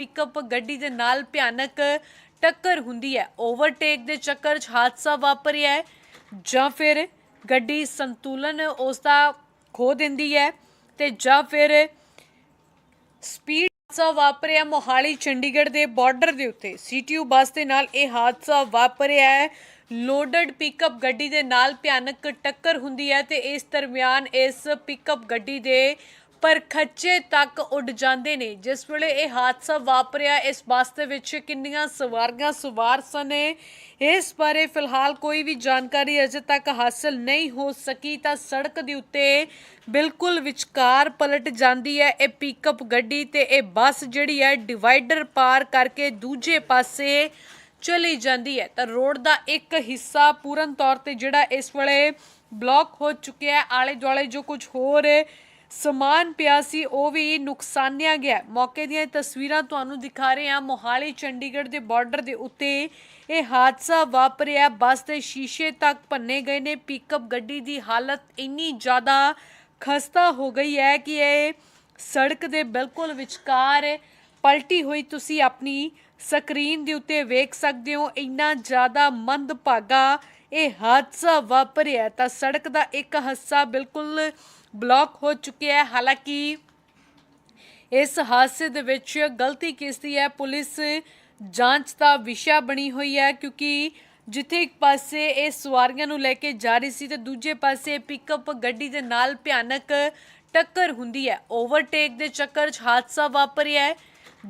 Pickup ਗੱਡੀ ਦੇ ਨਾਲ ਭਿਆਨਕ ਟੱਕਰ ਹੁੰਦੀ ਹੈ। ਓਵਰਟੇਕ ਦੇ ਚੱਕਰ 'ਚ ਹਾਦਸਾ ਵਾਪਰਿਆ ਹੈ ਜਾਂ ਫਿਰ ਗੱਡੀ ਸੰਤੁਲਨ ਉਸ ਦਾ ਖੋ ਦਿੰਦੀ ਹੈ ਤੇ ਜਾਂ ਫਿਰ ਸਪੀਡ ਹਾਦਸਾ ਵਾਪਰਿਆ ਮੋਹਾਲੀ ਚੰਡੀਗੜ੍ਹ ਦੇ ਬਾਰਡਰ ਦੇ ਉੱਤੇ। ਸੀਟੀਯੂ ਬੱਸ ਦੇ ਨਾਲ ਇਹ ਹਾਦਸਾ ਵਾਪਰਿਆ ਹੈ। ਲੋਡਡ ਪਿਕਅਪ ਗੱਡੀ ਦੇ ਨਾਲ ਭਿਆਨਕ ਟੱਕਰ ਹੁੰਦੀ ਹੈ ਤੇ ਇਸ ਦਰਮਿਆਨ ਇਸ ਪਿਕਅਪ ਗੱਡੀ ਦੇ ਪਰ ਖੱਚੇ ਤੱਕ ਉੱਡ ਜਾਂਦੇ ਨੇ। ਜਿਸ ਵੇਲੇ ਇਹ ਹਾਦਸਾ ਵਾਪਰਿਆ, ਇਸ ਬੱਸ ਦੇ ਵਿੱਚ ਕਿੰਨੀਆਂ ਸਵਾਰੀਆਂ ਸਵਾਰ ਸਨ। ਇਸ ਬਾਰੇ ਫਿਲਹਾਲ ਕੋਈ ਵੀ ਜਾਣਕਾਰੀ ਅਜੇ ਤੱਕ ਹਾਸਲ ਨਹੀਂ ਹੋ ਸਕੀ। ਤਾਂ ਸੜਕ ਦੇ ਉੱਤੇ ਬਿਲਕੁਲ ਵਿਚਕਾਰ ਪਲਟ ਜਾਂਦੀ ਹੈ ਇਹ ਪਿਕਅਪ ਗੱਡੀ ਤੇ ਇਹ ਬੱਸ ਜਿਹੜੀ ਹੈ ਡਿਵਾਈਡਰ ਪਾਰ ਕਰਕੇ ਦੂਜੇ ਪਾਸੇ ਚਲੀ ਜਾਂਦੀ ਹੈ। ਤਾਂ ਰੋਡ ਦਾ ਇੱਕ ਹਿੱਸਾ ਪੂਰਨ ਤੌਰ ਤੇ ਜਿਹੜਾ ਇਸ ਵੇਲੇ ਬਲੌਕ ਹੋ ਚੁੱਕਿਆ। ਹੈ ਆਲੇ ਦੁਆਲੇ ਜੋ ਕੁਝ ਹੋਰ ਸਮਾਨ ਪਿਆ ਸੀ, ਉਹ ਵੀ ਨੁਕਸਾਨਿਆ ਗਿਆ। ਮੌਕੇ ਦੀਆਂ ਤਸਵੀਰਾਂ ਤੁਹਾਨੂੰ ਦਿਖਾ ਰਹੇ ਹਾਂ। ਮੋਹਾਲੀ, ਚੰਡੀਗੜ੍ਹ ਦੇ ਬਾਰਡਰ ਦੇ ਉੱਤੇ ਇਹ ਹਾਦਸਾ ਵਾਪਰਿਆ। ਬੱਸ ਦੇ ਸ਼ੀਸ਼ੇ ਤੱਕ ਭੰਨੇ ਗਏ ਨੇ। ਪਿਕਅਪ ਗੱਡੀ ਦੀ ਹਾਲਤ ਇੰਨੀ ਜ਼ਿਆਦਾ ਖਸਤਾ ਹੋ ਗਈ ਹੈ ਕਿ ਇਹ ਸੜਕ ਦੇ ਬਿਲਕੁਲ ਵਿਚਕਾਰ ਪਲਟੀ ਹੋਈ ਤੁਸੀਂ ਆਪਣੀ ਸਕਰੀਨ ਦੇ ਉੱਤੇ ਵੇਖ ਸਕਦੇ ਹੋ। ਇੰਨਾ ਜ਼ਿਆਦਾ ਮੰਦਭਾਗਾ ਇਹ ਹਾਦਸਾ ਵਾਪਰਿਆ ਤਾਂ ਸੜਕ ਦਾ ਇੱਕ ਹਿੱਸਾ ਬਿਲਕੁਲ ਬਲੌਕ ਹੋ ਚੁੱਕਿਆ ਹੈ। ਹਾਲਾਂਕਿ ਇਸ ਹਾਦਸੇ ਦੇ ਵਿੱਚ ਗਲਤੀ ਕਿਸ ਦੀ ਹੈ? ਪੁਲਿਸ ਜਾਂਚ ਦਾ ਵਿਸ਼ਾ ਬਣੀ ਹੋਈ ਹੈ ਕਿਉਂਕਿ ਜਿੱਥੇ ਇੱਕ ਪਾਸੇ ਇਹ ਸਵਾਰੀਆਂ ਨੂੰ ਲੈ ਕੇ ਜਾ ਰਹੀ ਸੀ ਤੇ ਦੂਜੇ ਪਾਸੇ ਪਿਕਅਪ ਗੱਡੀ ਦੇ ਨਾਲ ਭਿਆਨਕ ਟੱਕਰ ਹੁੰਦੀ ਹੈ। ਓਵਰਟੇਕ ਦੇ ਚੱਕਰ 'ਚ ਹਾਦਸਾ ਵਾਪਰਿਆ ਹੈ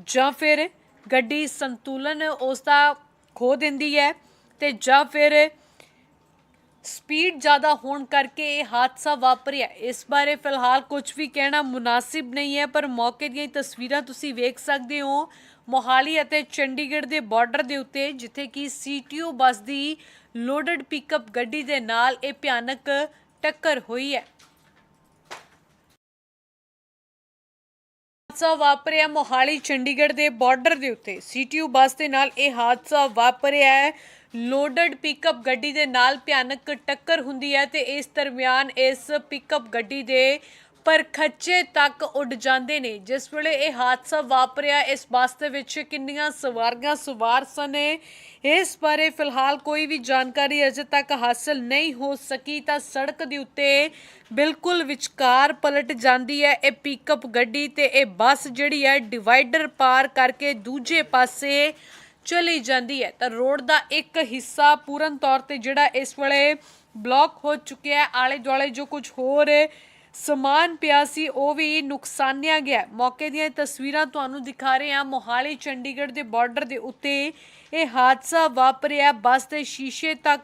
ਜਾਂ ਫਿਰ ਗੱਡੀ ਸੰਤੁਲਨ ਉਸ ਦਾ ਖੋ ਦਿੰਦੀ ਹੈ ਤੇ ਜਾਂ ਫਿਰ ਸਪੀਡ ਜ਼ਿਆਦਾ ਹੋਣ ਕਰਕੇ ਇਹ ਹਾਦਸਾ ਵਾਪਰਿਆ। ਇਸ ਬਾਰੇ ਫਿਲਹਾਲ ਕੁਝ ਵੀ ਕਹਿਣਾ ਮੁਨਾਸਿਬ ਨਹੀਂ ਹੈ, ਪਰ ਮੌਕੇ ਦੀਆਂ ਤਸਵੀਰਾਂ ਤੁਸੀਂ ਵੇਖ ਸਕਦੇ ਹੋ। ਮੋਹਾਲੀ ਅਤੇ ਚੰਡੀਗੜ੍ਹ ਦੇ ਬਾਰਡਰ ਦੇ ਉੱਤੇ, ਜਿੱਥੇ ਕਿ ਸੀਟੀਓ ਬੱਸ ਦੀ ਲੋਡਡ ਪਿਕਅਪ ਗੱਡੀ ਦੇ ਨਾਲ ਇਹ ਭਿਆਨਕ ਟੱਕਰ ਹੋਈ ਹੈ। ਹਾਦਸਾ ਵਾਪਰਿਆ ਮੋਹਾਲੀ ਚੰਡੀਗੜ੍ਹ ਦੇ ਬਾਰਡਰ ਦੇ ਉੱਤੇ। ਸੀਟੀਯੂ ਬੱਸ ਦੇ ਨਾਲ ਇਹ ਹਾਦਸਾ ਵਾਪਰਿਆ ਹੈ। ਲੋਡਡ ਪਿਕਅਪ ਗੱਡੀ ਦੇ ਨਾਲ ਭਿਆਨਕ ਟੱਕਰ ਹੁੰਦੀ ਹੈ ਤੇ ਇਸ ਦਰਮਿਆਨ ਇਸ ਪਿਕਅਪ ਗੱਡੀ ਦੇ ਪਰਖੱਚੇ ਤੱਕ ਉੱਡ ਜਾਂਦੇ ਨੇ। ਜਿਸ ਵੇਲੇ ਇਹ ਹਾਦਸਾ ਵਾਪਰਿਆ, ਇਸ ਬੱਸ ਦੇ ਵਿੱਚ ਕਿੰਨੀਆਂ ਸਵਾਰੀਆਂ ਸਵਾਰ ਸਨ ਇਸ ਬਾਰੇ ਫਿਲਹਾਲ ਕੋਈ ਵੀ ਜਾਣਕਾਰੀ ਅਜੇ ਤੱਕ ਹਾਸਲ ਨਹੀਂ ਹੋ ਸਕੀ ਤਾਂ ਸੜਕ ਦੇ ਉੱਤੇ ਬਿਲਕੁਲ ਵਿਚਕਾਰ ਪਲਟ ਜਾਂਦੀ ਹੈ ਇਹ ਪਿਕਅਪ ਗੱਡੀ ਤੇ ਇਹ ਬੱਸ ਜਿਹੜੀ ਹੈ ਡਿਵਾਈਡਰ ਪਾਰ ਕਰਕੇ ਦੂਜੇ ਪਾਸੇ ਚਲੀ ਜਾਂਦੀ ਹੈ। ਤਾਂ ਰੋਡ ਦਾ ਇੱਕ ਹਿੱਸਾ ਪੂਰਨ ਤੌਰ ਤੇ ਜਿਹੜਾ ਇਸ ਵੇਲੇ ਬਲੌਕ ਹੋ ਚੁੱਕਿਆ ਹੈ। ਆਲੇ ਦੁਆਲੇ ਜੋ ਕੁਝ ਹੋਰ ਸਮਾਨ ਪਿਆ ਸੀ, ਉਹ ਵੀ ਨੁਕਸਾਨਿਆ ਗਿਆ ਮੌਕੇ ਦੀਆਂ ਤਸਵੀਰਾਂ ਤੁਹਾਨੂੰ ਦਿਖਾ ਰਹੇ ਹਾਂ। ਮੋਹਾਲੀ ਚੰਡੀਗੜ੍ਹ ਦੇ ਬਾਰਡਰ ਦੇ ਉੱਤੇ ਇਹ ਹਾਦਸਾ ਵਾਪਰਿਆ। ਬੱਸ ਦੇ ਸ਼ੀਸ਼ੇ ਤੱਕ